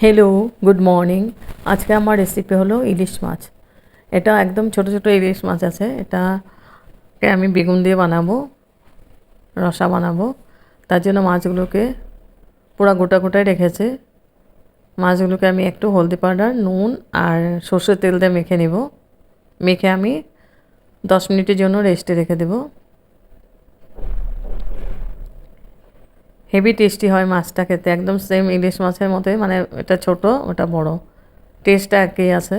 Hello good morning আজকে আমার recipe হলো ইলিশ মাছ। এটা একদম ছোট ছোট ইলিশ মাছ আছে। এটাকে আমি বেগুন দিয়ে বানাবো, রসা বানাবো। তার জন্য মাছগুলোকে পুরো গোটা গোটায় রেখেছে। মাছগুলোকে আমি একটু হলদি পাউডার, নুন আর সর্ষের তেল দিয়ে মেখে নেব। মেখে আমি দশ মিনিটের জন্য রেস্টে রেখে দেবো। হেভি টেস্টি হয় মাছটা খেতে, একদম সেম ইলিশ মাছের মতোই মানে এটা ছোট, ওটা বড়। টেস্টটা একই আছে।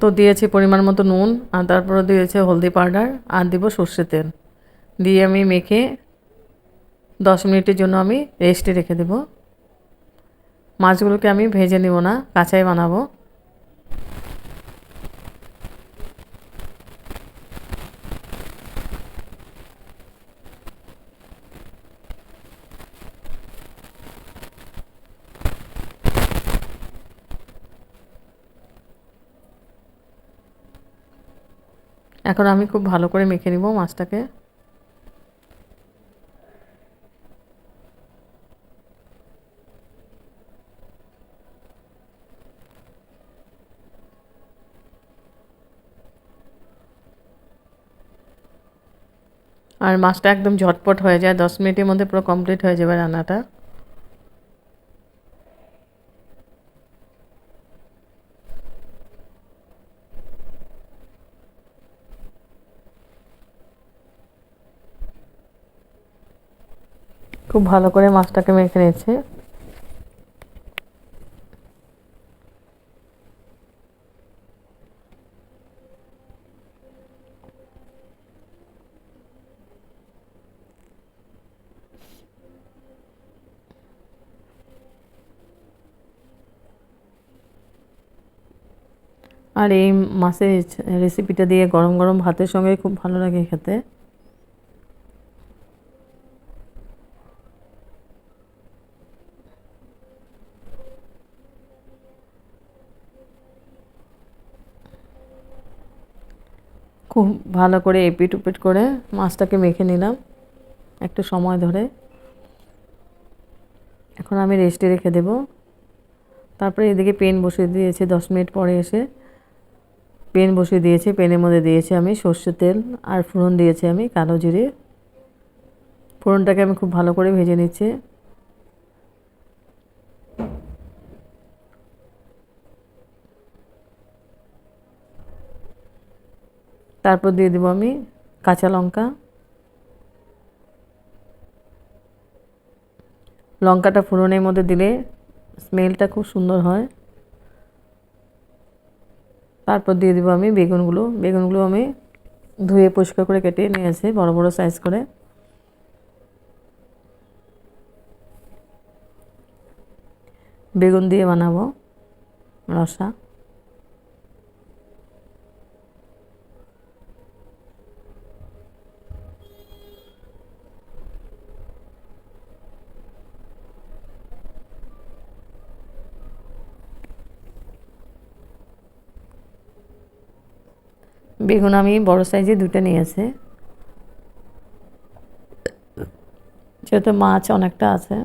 তো দিয়েছি পরিমাণ মতো নুন, আর তারপরে দিয়েছে হলদি পাউডার, আর দিব সর্ষে তেল। দিয়ে আমি মেখে দশ মিনিটের জন্য আমি রেস্টে রেখে দেব। মাছগুলোকে আমি ভেজে নিব না, কাঁচাই বানাবো। এখন আমি খুব ভালো করে মেখে নিব মাছটাকে। আর মাছটা একদম ঝটপট হয়ে যায়, দশ মিনিটের মধ্যে পুরো কমপ্লিট হয়ে যাবে রান্নাটা। খুব ভালো করে মাছটাকে মেখে নিয়েছে। আর এই মাছের রেসিপিটা দিয়ে গরম গরম ভাতের সঙ্গে খুব ভালো লাগে খেতে। খুব ভালো করে এপিট উপিট করে মাছটাকে মেখে নিলাম একটু সময় ধরে। এখন আমি রেস্টে রেখে দেব। তারপরে এদিকে পেন বসিয়ে দিয়েছে, দশ মিনিট পরে এসে পেন বসিয়ে দিয়েছে, পেনের মধ্যে দিয়েছি আমি সর্ষের তেল আর ফোড়ন দিয়েছি আমি কালো জিরে। ফোড়নটাকে আমি খুব ভালো করে ভেজে নিচ্ছি। তারপর দিয়ে দেবো আমি কাঁচা লঙ্কা। লঙ্কাটা ফোড়নের মধ্যে দিলে স্মেলটা খুব সুন্দর হয়। তারপর দিয়ে দেবো আমি বেগুনগুলো। বেগুনগুলো আমি ধুয়ে পরিষ্কার করে কেটে নিয়ে নিয়েছি বড় বড় সাইজ করে। বেগুন দিয়ে বানাবো রসা। বেগুন আমি বড় সাইজে দুটো নিয়েছি যেহেতু মাছ অনেকটা আছে।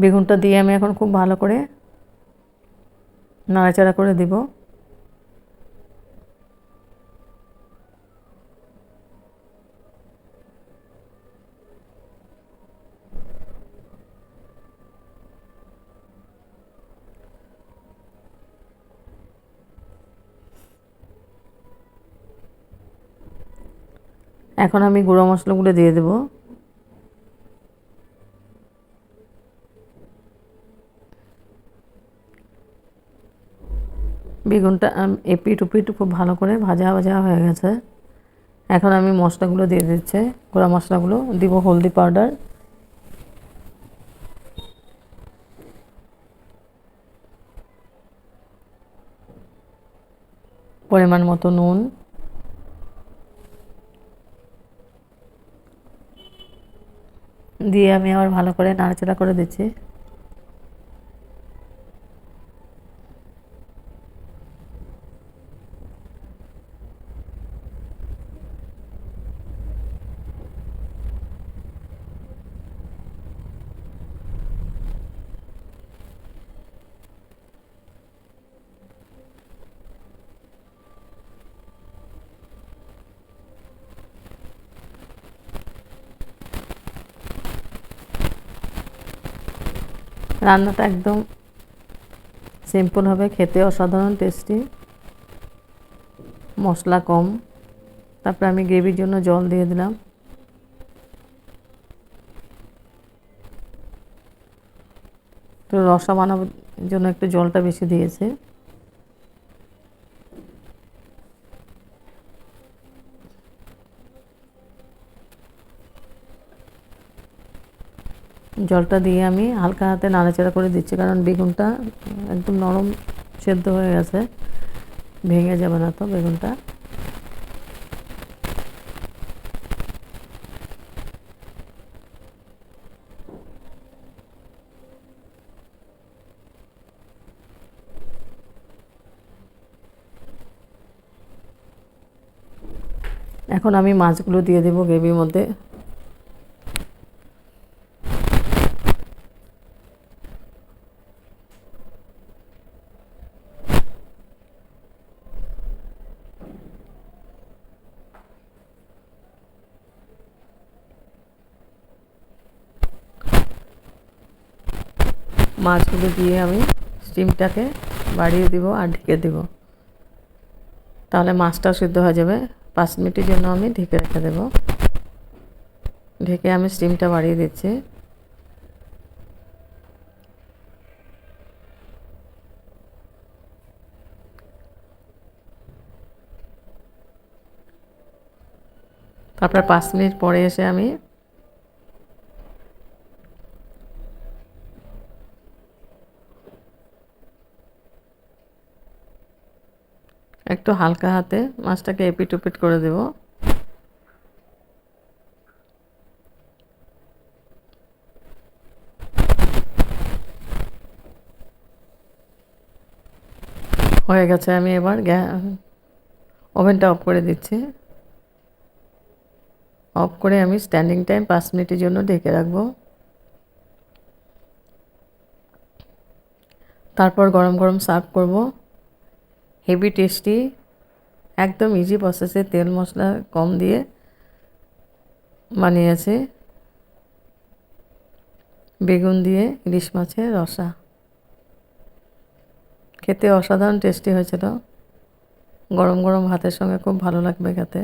বেগুনটা দিয়ে আমি এখন খুব ভালো করে নাড়াচাড়া করে দিব। এখন আমি গুঁড়ো মশলাগুলো দিয়ে দেব। বেগুনটা এপিট উপিট খুব ভালো করে ভাজা ভাজা হয়ে গেছে। এখন আমি মশলাগুলো দিয়ে দিচ্ছে, গুঁড়া মশলাগুলো। দিব হলদি পাউডার। পরিমাণ মতো নুন। দিয়ে আমি আবার ভালো করে নাড়াচাড়া করে দিচ্ছি। রান্নাটা একদম সিম্পল হবে, খেতে অসাধারণ টেস্টি মশলা কম। তারপরে আমি গ্রেভির জন্য জল দিয়ে দিলাম। তো রসা বানানোর জন্য একটু জলটা বেশি দিয়েছে। জলটা দিয়ে আমি হালকা হাতে নাড়াচাড়া করে দিচ্ছি, কারণ বেগুনটা একদম নরম সেদ্ধ হয়ে গেছে। ভেঙে যাবে না তো বেগুনটা। এখন আমি মাছগুলো দিয়ে দেবো গ্রেভির মধ্যে। মাছগুলো দিয়ে আমি স্টিমটাকে বাড়িয়ে দিব আর ঢেকে দেব। তাহলে মাছটাও সিদ্ধ হয়ে যাবে। পাঁচ মিনিটের জন্য আমি ঢেকে রেখে দেব। ঢেকে আমি স্টিমটা বাড়িয়ে দিচ্ছি। তারপর পাঁচ মিনিট পরে এসে আমি একটু হালকা হাতে মাছটাকে এপিট উপিট করে দেব। হয়ে গেছে, আমি এবার ওভেনটা অফ করে দিচ্ছি। অফ করে আমি স্ট্যান্ডিং টাইম পাঁচ মিনিটের জন্য ঢেকে রাখব। তারপর গরম গরম সার্ভ করব। হেভি টেস্টি, একদম ইজি প্রসেসে তেল মশলা কম দিয়ে বানিয়েছে। বেগুন দিয়ে ইলিশ মাছের রসা। খেতে অসাধারণ টেস্টি হয়েছিল। গরম গরম ভাতের সঙ্গে খুব ভালো লাগবে খেতে।